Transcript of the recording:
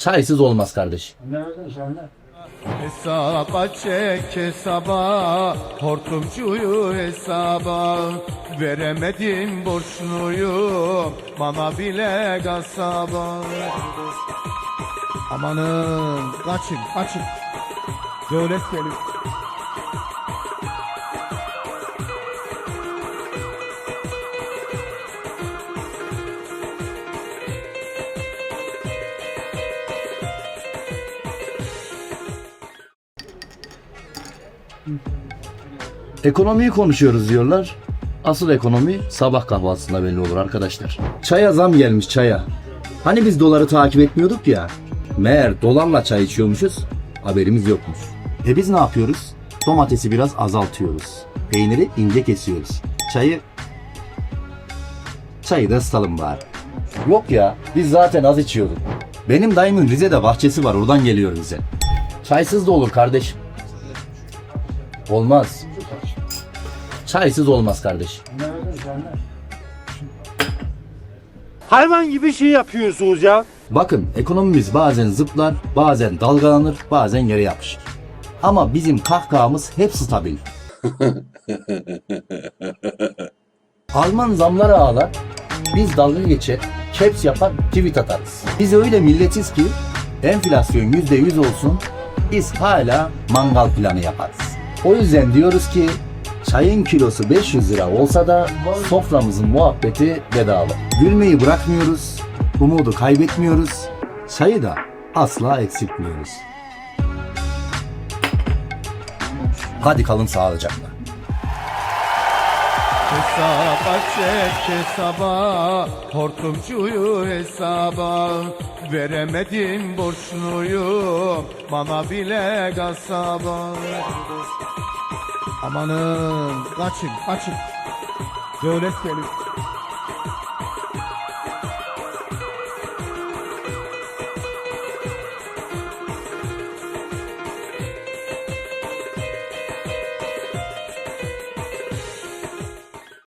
Çaysız olmaz kardeş. Hesaba çek hesaba. Hortumcuyu hesaba. Veremedim borçluyu. Bana bile kasaba. Amanın kaçın kaçın. Devlet geliyor Ekonomiyi konuşuyoruz diyorlar. Asıl ekonomi sabah kahvaltısında belli olur arkadaşlar. Çaya zam gelmiş çaya. Hani biz doları takip etmiyorduk ya. Meğer dolarla çay içiyormuşuz. Haberimiz yokmuş. E biz ne yapıyoruz? Domatesi biraz azaltıyoruz. Peyniri ince kesiyoruz. Çayı... Çayı da ısıtalım bari. Yok ya biz zaten az içiyorduk. Benim dayımın Rize'de bahçesi var oradan geliyor bize. Çaysız da olur kardeşim. Olmaz. Çaysız olmaz kardeş. Hayvan gibi şey yapıyorsunuz ya. Bakın ekonomimiz bazen zıplar, bazen dalgalanır, bazen yere yapışır. Ama bizim kahkahamız hep stabil. Alman zamları ağlar, biz dalga geçer, caps yapar, tweet atarız. Biz öyle milletiz ki enflasyon %100 olsun, biz hala mangal planı yaparız. O yüzden diyoruz ki çayın kilosu 500 lira olsa da soframızın muhabbeti bedava. Gülmeyi bırakmıyoruz, umudu kaybetmiyoruz, çayı da asla eksiltmiyoruz. Hadi kalın sağlıcakla. Hesaba çek hesaba Hortumcuyu hesaba. Veremedim borçluyu Bana bile kasaba. Amanın kaçın kaçın. Devlet geliyor